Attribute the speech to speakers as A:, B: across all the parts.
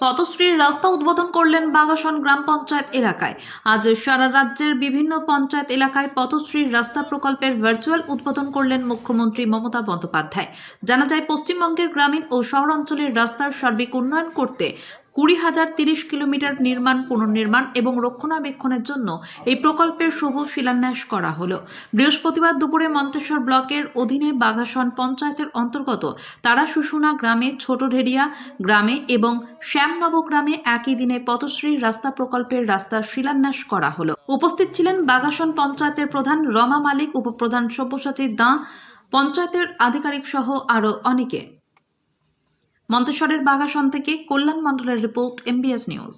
A: পথশ্রীর রাস্তা উদ্বোধন করলেন বাগাসন গ্রাম পঞ্চায়েত এলাকায়। আজ সারা রাজ্যের বিভিন্ন পঞ্চায়েত এলাকায় পথশ্রীর রাস্তা প্রকল্পের ভার্চুয়াল উদ্বোধন করলেন মুখ্যমন্ত্রী মমতা বন্দ্যোপাধ্যায়। জানা যায়, পশ্চিমবঙ্গের গ্রামীণ ও শহরাঞ্চলের রাস্তার সার্বিক উন্নয়ন করতে কুড়ি হাজার তিরিশ কিলোমিটার নির্মাণ, পুনর্নির্মাণ এবং রক্ষণাবেক্ষণের জন্য এই প্রকল্পের শুভ শিলান্যাস করা হলো। বৃহস্পতিবার দুপুরে মন্তেশ্বর ব্লকের অধীনে বাঘাসন পঞ্চায়েতের অন্তর্গত তারা শুশুনা গ্রামে, ছোট ঢেরিয়া গ্রামে এবং শ্যামনব গ্রামে একই দিনে পথশ্রী রাস্তা প্রকল্পের রাস্তার শিলান্যাস করা হলো। উপস্থিত ছিলেন বাগাসন পঞ্চায়েতের প্রধান রমা মালিক, উপপ্রধান সব্যসাচী দাঁ, পঞ্চায়েতের আধিকারিক সহ আরও অনেকে। মন্তেশ্বরের বাগাসন থেকে কল্যাণ মণ্ডলের রিপোর্ট এমবিএস নিউজ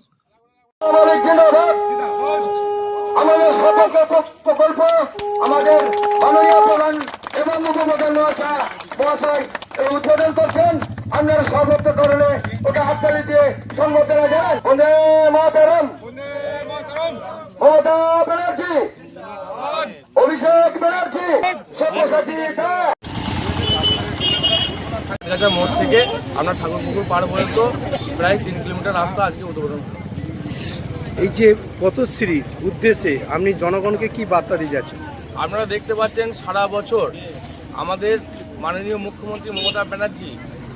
B: আমাদের প্রকল্প আমাদের মাননীয় প্রধান এবং মহাশয় উদ্বোধন করছেন। আপনারা সর্বত্র কারণে ওকে হাততালি দিয়ে সম্বোধনা জানান বন্দে মাতারাম। মমতা ব্যানার্জি। অভিষেক ব্যানার্জি। সব্যসাচী দাস।
C: গাছা মোড় থেকে আমরা ঠাকুরপুকুর পার পর্যন্ত প্রায় তিন কিলোমিটার রাস্তা আজকে উদ্বোধন।
D: এই যে পথশ্রীর উদ্দেশ্যে আপনি জনগণকে কি বার্তা দিয়ে যাচ্ছেন
C: আপনারা দেখতে পাচ্ছেন সারা বছর আমাদের মাননীয় মুখ্যমন্ত্রী মমতা ব্যানার্জি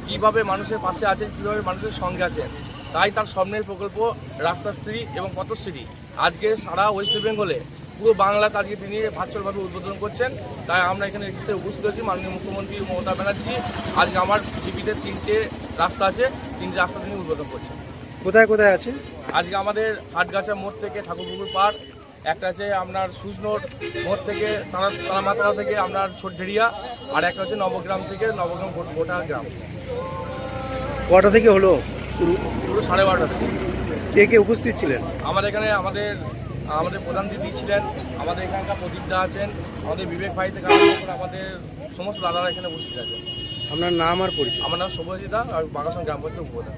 C: কীভাবে মানুষের পাশে আছেন কীভাবে মানুষের সঙ্গে আছেন তাই তার স্বপ্নের প্রকল্প রাস্তাশ্রী এবং পথশ্রী আজকে সারা ওয়েস্ট বেঙ্গলে পুরো বাংলা আজকে তিনি ভার্চুয়ালভাবে উদ্বোধন করছেন। তাই আমরা এখানে উপস্থিত হয়েছি। মাননীয় মুখ্যমন্ত্রী মমতা ব্যানার্জি। আজকে আমার টিভিতে তিনটে রাস্তা আছে। তিনটে রাস্তা তিনি উদ্বোধন করছেন।
D: কোথায় কোথায় আছে?
C: আজকে আমাদের হাটগাছা মোড় থেকে ঠাকুরপুকুর পার্ক একটা আছে আপনার সুজনোর মোড়। থেকে তারা তারামাতলা থেকে আপনার ছোটঢেরিয়া আর একটা হচ্ছে নবগ্রাম থেকে নবগ্রাম গোটা গ্রাম।
D: কটা থেকে হলো? শুরু
C: পুরো সাড়ে বারোটা থেকে।
D: কে কে উপস্থিত ছিলেন?
C: আমাদের এখানে আমাদের আমাদের প্রধান দিদি ছিলেন আমাদের এখানকার প্রদীপটা আছেন আমাদের বিবেক ভাই থেকে আমাদের সমস্ত দাদারা এখানে উপস্থিত আছেন।
D: আপনার নাম আর পরিচয়?
C: আমার নাম শুভজিতা আর বাগাসন গ্রাম পঞ্চায়েত উপপ্রধান।